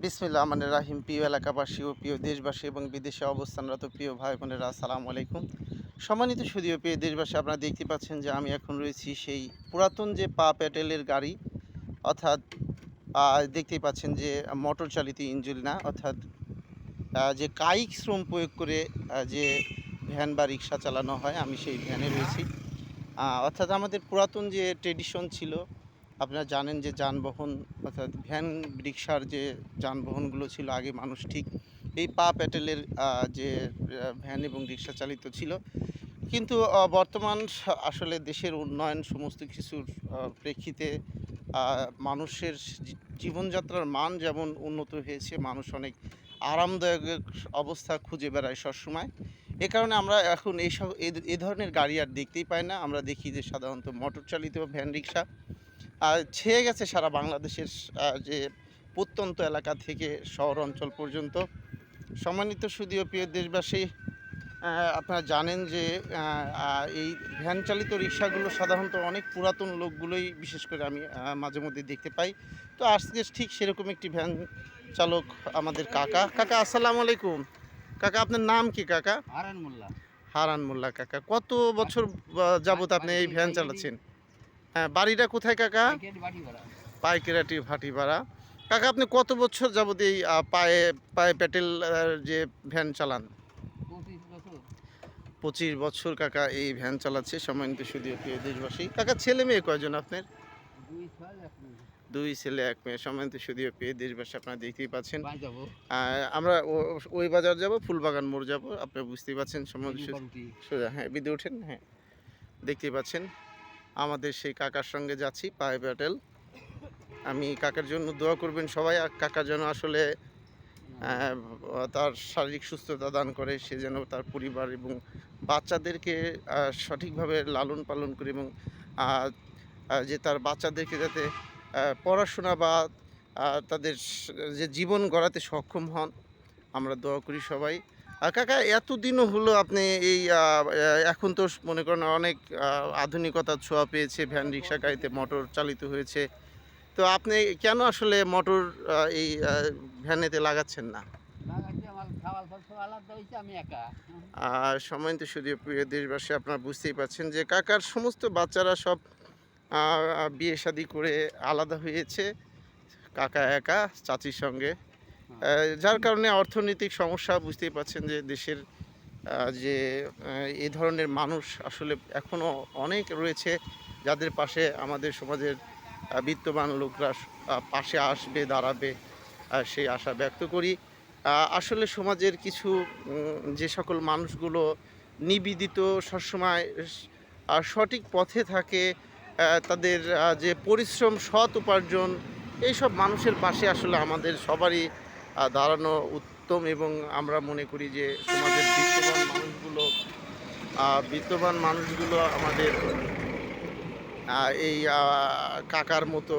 বিসমিল্লা মানে রাহিম। প্রিয় এলাকাবাসী ও প্রিয় দেশবাসী এবং বিদেশে অবস্থানরত প্রিয় ভাই বোনেরা আসসালামু আলাইকুম। সম্মানিত সুদীয় প্রিয় দেশবাসী, আপনারা দেখতে পাচ্ছেন যে আমি এখন রয়েছি সেই পুরাতন যে পা প্যাটেলের গাড়ি, অর্থাৎ দেখতেই পাচ্ছেন যে মোটর চালিত ইঞ্জিন না, অর্থাৎ যে কায়িক শ্রম প্রয়োগ করে যে ভ্যান বা রিক্সা চালানো হয়, আমি সেই ভ্যানে রয়েছি। অর্থাৎ আমাদের পুরাতন যে ট্রেডিশন ছিল আপনারা জানেন যে যানবাহন অর্থাৎ ভ্যান রিক্সার যে যানবাহনগুলো ছিল আগে মানুষ ঠিক এই পা প্যাটেলের যে ভ্যান এবং রিক্সা চালিত ছিল। কিন্তু বর্তমান আসলে দেশের উন্নয়ন সমস্ত কিছুর প্রেক্ষিতে মানুষের জীবনযাত্রার মান যেমন উন্নত হয়েছে, মানুষ অনেক আরামদায়ক অবস্থা খুঁজে বেড়ায় সবসময়। এ কারণে আমরা এখন এইসব এ- ধরনের গাড়ি আর দেখতেই পাই না। আমরা দেখি যে সাধারণত মোটর চালিত ভ্যান রিক্সা ছেয়ে গেছে সারা বাংলাদেশের যে প্রত্যন্ত এলাকা থেকে শহর অঞ্চল পর্যন্ত। সম্মানিত সুদীয় প্রিয় দেশবাসী আপনারা জানেন যে এই ভ্যান চালিত রিক্সাগুলো সাধারণত অনেক পুরাতন লোকগুলোই বিশেষ করে আমি মাঝে মধ্যে দেখতে পাই। তো আজকে ঠিক সেরকম একটি ভ্যান চালক আমাদের কাকা। কাকা আসসালামু আলাইকুম। কাকা আপনার নাম কি কাকা? হারান মোল্লা। হারান মোল্লা কাকা। কত বছর যাবত আপনি এই ভ্যান চালাচ্ছেন? হ্যাঁ বাড়িটা কোথায় কাকা? পাইকেরাটি ভাটিপাড়া। কাকা আপনি কত বছর যাবত এই পায়ে পায়ে প্যাটেল যে ভ্যান চালান? পঁচিশ বছর কাকা এই ভ্যান চালাচ্ছে সম্মানিত সুদীয় প্রিয় দেশবাসী। কাকা ছেলে মেয়ে কয়জন আপনার? দুই ছেলে এক মেয়ে। সম্মানিত সুদীয় প্রিয় দেশবাসী আপনারা দেখতেই পাচ্ছেন। আমরা ওই বাজার যাব ফুলবাগান মোড় যাব। আপনারা বুঝতেই পাচ্ছেন সম্মানিত রুটি সোজা হ্যাঁ বিদে ওঠেন হ্যাঁ। দেখতেই পাচ্ছেন। আমাদের সেই কাকার সঙ্গে যাচ্ছি, পায়ে প্যাটেল আমি কাকার জন্য দোয়া করবেন সবাই, আর কাকা যেন আসলে তার শারীরিক সুস্থতা দান করে, সে যেন তার পরিবার এবং বাচ্চাদেরকে সঠিকভাবে লালন পালন করে এবং যে তার বাচ্চাদেরকে যাতে পড়াশোনা বা তাদের যে জীবন গড়াতে সক্ষম হন, আমরা দোয়া করি সবাই। কাকা এতদিনও হলো আপনি এই এখন তো মনে করেন অনেক আধুনিকতার ছোঁয়া পেয়েছে ভ্যান রিক্সা গাড়িতে মোটর চালিত হয়েছে। তো আপনি কেন আসলে মোটর এই ভ্যানেতে লাগাচ্ছেন না? আর সম্মানিত শুধু প্রিয় দেশবাসী আপনারা বুঝতেই পারছেন যে কাকার সমস্ত বাচ্চারা সব বিয়ে শাদি করে আলাদা হয়েছে। কাকা একা চাচির সঙ্গে। যার কারণে অর্থনৈতিক সমস্যা, বুঝতেই পারছেন যে দেশের যে এই ধরনের মানুষ আসলে এখনও অনেক রয়েছে যাদের পাশে আমাদের সমাজের বিত্তবান লোকরা পাশে আসবে, দাঁড়াবে সেই আশা ব্যক্ত করি। আসলে সমাজের কিছু যে সকল মানুষগুলো নিবেদিত সবসময় সঠিক পথে থাকে তাদের যে পরিশ্রম, সৎ উপার্জন, এইসব মানুষের পাশে আসলে আমাদের সবারই দাঁড়ানো উত্তম এবং আমরা মনে করি যে সমাজের বিত্তবান মানুষগুলো বিত্তবান মানুষগুলো আমাদের এই কাকার মতো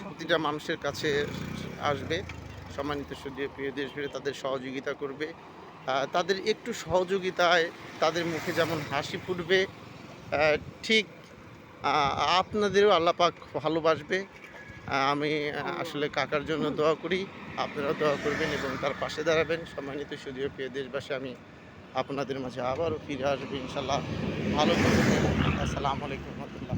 প্রতিটা মানুষের কাছে আসবে। সম্মানিত সুদীয় প্রিয় ফিরে তাদের সহযোগিতা করবে। তাদের একটু সহযোগিতায় তাদের মুখে যেমন হাসি ফুটবে ঠিক আপনাদেরও আল্লাপাক ভালোবাসবে। আমি আসলে কাকার জন্য দোয়া করি, আপনারাও দোয়া করবেন এবং তার পাশে দাঁড়াবেন। সম্মানিত সুদীয় প্রিয় দেশবাসী, আমি আপনাদের মাঝে আবারও ফিরে আসব ইনশাল্লাহ ভালো করবেন আসসালামু আলাইকুম রহমতুল্লাহ।